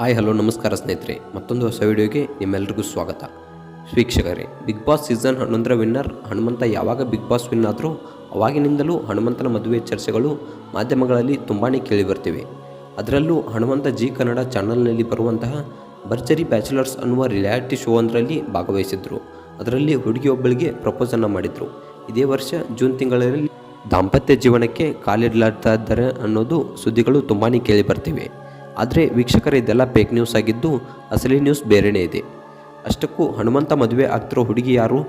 Hi, hello, ನಮಸ್ಕಾರ ಸ್ನೇಹಿತರೆ. ಮತ್ತೊಂದು ಹೊಸ ವಿಡಿಯೋಗೆ ನಿಮ್ಮೆಲ್ಲರಿಗೂ ಸ್ವಾಗತ. ವೀಕ್ಷಕರೇ, ಬಿಗ್ ಬಾಸ್ ಸೀಸನ್ ಹನ್ನೊಂದರ ವಿನ್ನರ್, ಹನುಮಂತ ಯಾವಾಗ ಬಿಗ್ ಬಾಸ್ ವಿನ್ ಆದರೂ ಅವಾಗಿನಿಂದಲೂ ಹನುಮಂತನ ಮದುವೆ ಚರ್ಚೆಗಳು ಮಾಧ್ಯಮಗಳಲ್ಲಿ ತುಂಬಾ ಕೇಳಿಬರ್ತಿವೆ. ಅದರಲ್ಲೂ ಹನುಮಂತ ಜಿ ಕನ್ನಡ ಚಾನಲ್ನಲ್ಲಿ ಬರುವಂತಹ ಭರ್ಜರಿ ಬ್ಯಾಚುಲರ್ಸ್ ಅನ್ನುವ ರಿಯಾಲಿಟಿ ಶೋ ಒಂದರಲ್ಲಿ ಭಾಗವಹಿಸಿದ್ರು. ಅದರಲ್ಲಿ ಹುಡುಗಿಯೊಬ್ಬಳಿಗೆ ಪ್ರಪೋಸನ್ನು ಮಾಡಿದರು. ಇದೇ ವರ್ಷ ಜೂನ್ ತಿಂಗಳಲ್ಲಿ ದಾಂಪತ್ಯ ಜೀವನಕ್ಕೆ ಕಾಲಿಡಲಾಡ್ತಾ ಅನ್ನೋದು ಸುದ್ದಿಗಳು ತುಂಬಾ ಕೇಳಿ ಬರ್ತಿವೆ ಆದರೆ ವೀಕ್ಷಕರ, ಇದೆಲ್ಲ ಫೇಕ್ ನ್ಯೂಸ್ ಆಗಿದ್ದು ಅಸಲಿ ನ್ಯೂಸ್ ಬೇರೆಯೇ ಇದೆ. ಅಷ್ಟಕ್ಕೂ ಹನುಮಂತ ಮದುವೆ ಆಗ್ತಿರೋ ಹುಡುಗಿ ಯಾರು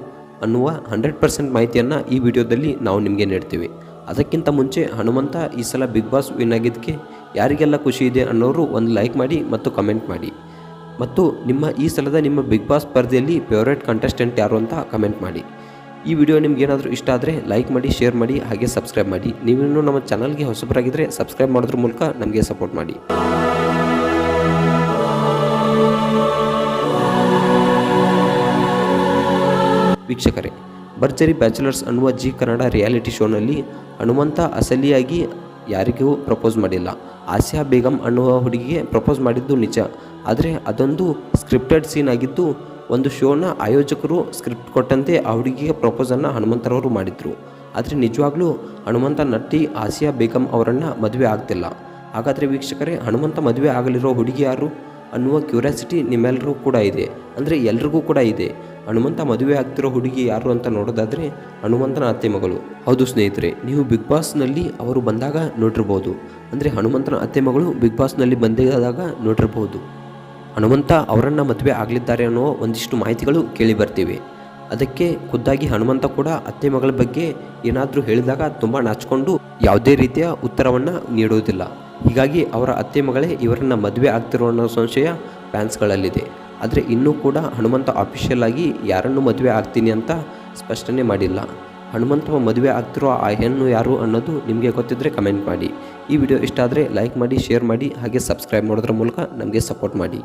ಅನ್ನುವ ಹಂಡ್ರೆಡ್ ಪರ್ಸೆಂಟ್ ಮಾಹಿತಿಯನ್ನು ಈ ವಿಡಿಯೋದಲ್ಲಿ ನಾವು ನಿಮಗೆ ನೀಡ್ತೀವಿ. ಅದಕ್ಕಿಂತ ಮುಂಚೆ ಹನುಮಂತ ಈ ಸಲ ಬಿಗ್ ಬಾಸ್ ವಿನ್ ಆಗಿದ್ದಕ್ಕೆ ಯಾರಿಗೆಲ್ಲ ಖುಷಿ ಇದೆ ಅನ್ನೋರು ಒಂದು ಲೈಕ್ ಮಾಡಿ ಮತ್ತು ಕಮೆಂಟ್ ಮಾಡಿ. ಮತ್ತು ನಿಮ್ಮ ಈ ಸಲದ ನಿಮ್ಮ ಬಿಗ್ ಬಾಸ್ ಸ್ಪರ್ಧೆಯಲ್ಲಿ ಫೇವ್ರೇಟ್ ಕಂಟೆಸ್ಟೆಂಟ್ ಯಾರು ಅಂತ ಕಮೆಂಟ್ ಮಾಡಿ. ಈ ವಿಡಿಯೋ ನಿಮ್ಗೆ ಏನಾದರೂ ಇಷ್ಟ ಆದರೆ ಲೈಕ್ ಮಾಡಿ ಶೇರ್ ಮಾಡಿ, ಹಾಗೆ ಸಬ್ಸ್ಕ್ರೈಬ್ ಮಾಡಿ. ನೀವಿನ್ನೂ ನಮ್ಮ ಚಾನಲ್ಗೆ ಹೊಸಬರಾಗಿದ್ದರೆ ಸಬ್ಸ್ಕ್ರೈಬ್ ಮಾಡೋದ್ರ ಮೂಲಕ ನಮಗೆ ಸಪೋರ್ಟ್ ಮಾಡಿ. ವೀಕ್ಷಕರೇ, ಭರ್ಜರಿ ಬ್ಯಾಚುಲರ್ಸ್ ಅನ್ನುವ ಜಿ ಕನ್ನಡ ರಿಯಾಲಿಟಿ ಶೋನಲ್ಲಿ ಹನುಮಂತ ಅಸಲಿಯಾಗಿ ಯಾರಿಗೂ ಪ್ರಪೋಸ್ ಮಾಡಿಲ್ಲ. ಆಸಿಯಾ ಬೇಗಂ ಅನ್ನುವ ಹುಡುಗಿಗೆ ಪ್ರಪೋಸ್ ಮಾಡಿದ್ದು ನಿಜ. ಆದರೆ ಅದೊಂದು ಸ್ಕ್ರಿಪ್ಟೆಡ್ ಸೀನ್ ಆಗಿದ್ದು ಒಂದು ಶೋನ ಆಯೋಜಕರು ಸ್ಕ್ರಿಪ್ಟ್ ಕೊಟ್ಟಂತೆ ಆ ಹುಡುಗಿಗೆ ಪ್ರಪೋಸನ್ನು ಹನುಮಂತರವರು ಮಾಡಿದರು. ಆದರೆ ನಿಜವಾಗ್ಲೂ ಹನುಮಂತ ನಟ್ಟಿ ಆಸಿಯಾ ಬೇಗಂ ಅವರನ್ನು ಮದುವೆ ಆಗ್ತಿಲ್ಲ. ಹಾಗಾದರೆ ವೀಕ್ಷಕರೇ, ಹನುಮಂತ ಮದುವೆ ಆಗಲಿರೋ ಹುಡುಗಿ ಯಾರು? ಅನ್ನುವ ಕ್ಯೂರಿಯಾಸಿಟಿ ನಿಮ್ಮೆಲ್ಲರೂ ಕೂಡ ಇದೆ. ಅಂದರೆ ಎಲ್ರಿಗೂ ಕೂಡ ಇದೆ. ಹನುಮಂತ ಮದುವೆ ಆಗ್ತಿರೋ ಹುಡುಗಿ ಯಾರು ಅಂತ ನೋಡೋದಾದರೆ ಹನುಮಂತನ ಅತ್ತೆ ಮಗಳು. ಹೌದು ಸ್ನೇಹಿತರೆ, ನೀವು ಬಿಗ್ ಬಾಸ್ನಲ್ಲಿ ಅವರು ಬಂದಾಗ ನೋಡಿರ್ಬೋದು. ಅಂದರೆ ಹನುಮಂತನ ಅತ್ತೆ ಮಗಳು ಬಿಗ್ ಬಾಸ್ನಲ್ಲಿ ಬಂದಾಗ ನೋಡಿರ್ಬೋದು. ಹನುಮಂತ ಅವರನ್ನು ಮದುವೆ ಆಗಲಿದ್ದಾರೆ ಅನ್ನೋ ಒಂದಿಷ್ಟು ಮಾಹಿತಿಗಳು ಕೇಳಿ ಬರ್ತಿವೆ. ಅದಕ್ಕೆ ಖುದ್ದಾಗಿ ಹನುಮಂತ ಕೂಡ ಅತ್ತೆ ಮಗಳ ಬಗ್ಗೆ ಏನಾದರೂ ಹೇಳಿದಾಗ ತುಂಬ ನಾಚಿಕೊಂಡು ಯಾವುದೇ ರೀತಿಯ ಉತ್ತರವನ್ನು ನೀಡುವುದಿಲ್ಲ. ಹೀಗಾಗಿ ಅವರ ಅತ್ತೆ ಮಗಳೇ ಇವರನ್ನು ಮದುವೆ ಆಗ್ತಿರೋ ಅನ್ನೋ ಸಂಶಯ ಫ್ಯಾನ್ಸ್ಗಳಲ್ಲಿದೆ. ಆದರೆ ಇನ್ನೂ ಕೂಡ ಹನುಮಂತ ಅಫಿಷಿಯಲ್ ಆಗಿ ಯಾರನ್ನು ಮದುವೆ ಆಗ್ತೀನಿ ಅಂತ ಸ್ಪಷ್ಟನೆ ಮಾಡಿಲ್ಲ. ಹನುಮಂತ ಮದುವೆ ಆಗ್ತಿರೋ ಆ ಹೆಣ್ಣು ಯಾರು ಅನ್ನೋದು ನಿಮಗೆ ಗೊತ್ತಿದ್ದರೆ ಕಮೆಂಟ್ ಮಾಡಿ. ಈ ವಿಡಿಯೋ ಇಷ್ಟ ಆದರೆ ಲೈಕ್ ಮಾಡಿ, ಶೇರ್ ಮಾಡಿ, ಹಾಗೆ ಸಬ್ಸ್ಕ್ರೈಬ್ ಮಾಡೋದ್ರ ಮೂಲಕ ನಮಗೆ ಸಪೋರ್ಟ್ ಮಾಡಿ.